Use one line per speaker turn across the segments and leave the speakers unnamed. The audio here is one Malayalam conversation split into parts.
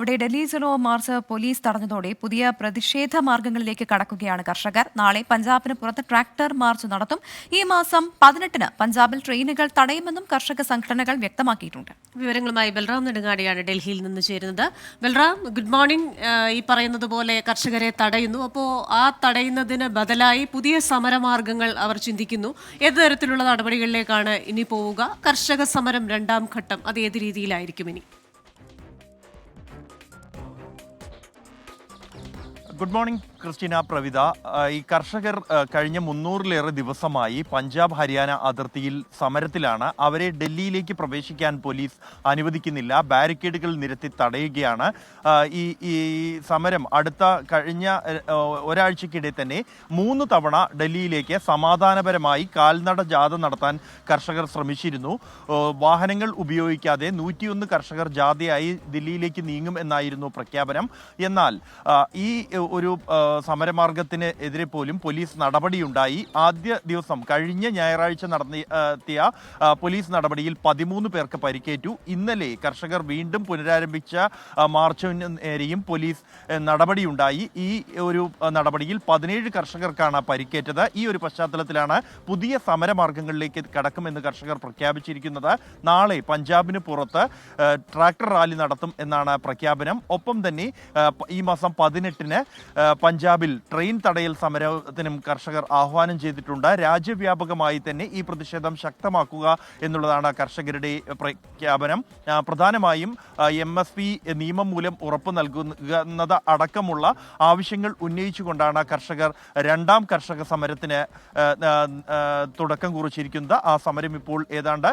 ഇവിടെ ഡൽഹി സെലോ മാർച്ച് പോലീസ് തടഞ്ഞതോടെ പുതിയ പ്രതിഷേധ മാർഗങ്ങളിലേക്ക് കടക്കുകയാണ് കർഷകർ. നാളെ പഞ്ചാബിന് പുറത്ത് ട്രാക്ടർ മാർച്ച് നടത്തും. ഈ മാസം പതിനെട്ടിന് പഞ്ചാബിൽ ട്രെയിനുകൾ തടയുമെന്നും കർഷക സംഘടനകൾ വ്യക്തമാക്കിയിട്ടുണ്ട്.
വിവരങ്ങളുമായി ബൽറാം നെടുങ്ങാടിയാണ് ഡൽഹിയിൽ നിന്ന് ചേരുന്നത്. ബൽറാം ഗുഡ് മോർണിംഗ് ഈ പറയുന്നത് പോലെ കർഷകരെ തടയുന്നു. അപ്പോൾ ആ തടയുന്നതിന് ബദലായി പുതിയ സമരമാർഗങ്ങൾ അവർ ചിന്തിക്കുന്നു. ഏത് തരത്തിലുള്ള നടപടികളിലേക്കാണ് ഇനി പോവുക? കർഷക സമരം രണ്ടാം ഘട്ടം അത് ഏത് രീതിയിലായിരിക്കും ഇനി?
ഗുഡ് മോർണിംഗ് ക്രിസ്റ്റീന പ്രവിത ഈ കർഷകർ കഴിഞ്ഞ മുന്നൂറിലേറെ ദിവസമായി പഞ്ചാബ് ഹരിയാന അതിർത്തിയിൽ സമരത്തിലാണ്. അവരെ ഡൽഹിയിലേക്ക് പ്രവേശിക്കാൻ പോലീസ് അനുവദിക്കുന്നില്ല. ബാരിക്കേഡുകൾ നിരത്തി തടയുകയാണ്. ഈ ഈ സമരം അടുത്ത കഴിഞ്ഞ ഒരാഴ്ചക്കിടെ തന്നെ മൂന്ന് തവണ ഡൽഹിയിലേക്ക് സമാധാനപരമായി കാൽനട ജാഥ നടത്താൻ കർഷകർ ശ്രമിച്ചിരുന്നു. വാഹനങ്ങൾ ഉപയോഗിക്കാതെ നൂറ്റിയൊന്ന് കർഷകർ ജാഥയായി ദില്ലിയിലേക്ക് നീങ്ങും എന്നായിരുന്നു പ്രഖ്യാപനം. എന്നാൽ ഈ ഒരു സമരമാർഗത്തിന് എതിരെ പോലും പോലീസ് നടപടിയുണ്ടായി. ആദ്യ ദിവസം കഴിഞ്ഞ ഞായറാഴ്ച നടത്തിയ പോലീസ് നടപടിയിൽ പതിമൂന്ന് പേർക്ക് പരിക്കേറ്റു. ഇന്നലെ കർഷകർ വീണ്ടും പുനരാരംഭിച്ച മാർച്ച് മാർച്ചിന് നേരെയും പോലീസ് നടപടിയുണ്ടായി. ഈ ഒരു നടപടിയിൽ പതിനേഴ് കർഷകർക്കാണ് പരിക്കേറ്റത്. ഈ ഒരു പശ്ചാത്തലത്തിലാണ് പുതിയ സമരമാർഗങ്ങളിലേക്ക് കടക്കുമെന്ന് കർഷകർ പ്രഖ്യാപിച്ചിരിക്കുന്നത്. നാളെ പഞ്ചാബിന് പുറത്ത് ട്രാക്ടർ റാലി നടത്തും എന്നാണ് പ്രഖ്യാപനം. ഒപ്പം തന്നെ ഈ മാസം പതിനെട്ടിന് ആ, പഞ്ചാബിൽ ട്രെയിൻ തടയൽ സമരത്തിനും കർഷകർ ആഹ്വാനം ചെയ്തിട്ടുണ്ട്. രാജ്യവ്യാപകമായി തന്നെ ഈ പ്രതിഷേധം ശക്തമാക്കുക എന്നുള്ളതാണ് കർഷകരുടെ പ്രഖ്യാപനം. പ്രധാനമായും എം എസ് പി നിയമം മൂലം ഉറപ്പ് നൽകുന്നത് അടക്കമുള്ള ആവശ്യങ്ങൾ ഉന്നയിച്ചുകൊണ്ടാണ് കർഷകർ രണ്ടാം കർഷക സമരത്തിന് തുടക്കം കുറിച്ചിരിക്കുന്നത്. ആ സമരം ഇപ്പോൾ ഏതാണ്ട്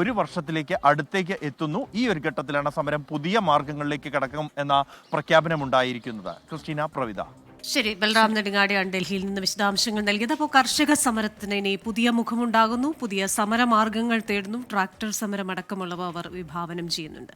ഒരു വർഷത്തിലേക്ക് അടുത്തേക്ക് എത്തുന്നു. ഈ ഒരു ഘട്ടത്തിലാണ് സമരം പുതിയ മാർഗങ്ങളിലേക്ക് കടക്കും എന്ന പ്രഖ്യാപനമുണ്ടായിരിക്കുന്നത്. ക്രിസ്റ്റീന പ്രവിത.
ശരി ബൽറാം നെടുങ്ങാടിയാണ് ഡൽഹിയിൽ നിന്ന് വിശദാംശങ്ങൾ നൽകിയത്. അപ്പോൾ കർഷക സമരത്തിന് ഇനി പുതിയ മുഖമുണ്ടാകുന്നു. പുതിയ സമരമാർഗങ്ങൾ തേടുന്നു. ട്രാക്ടർ സമരം അടക്കമുള്ളവ അവർ വിഭാവനം ചെയ്യുന്നുണ്ട്.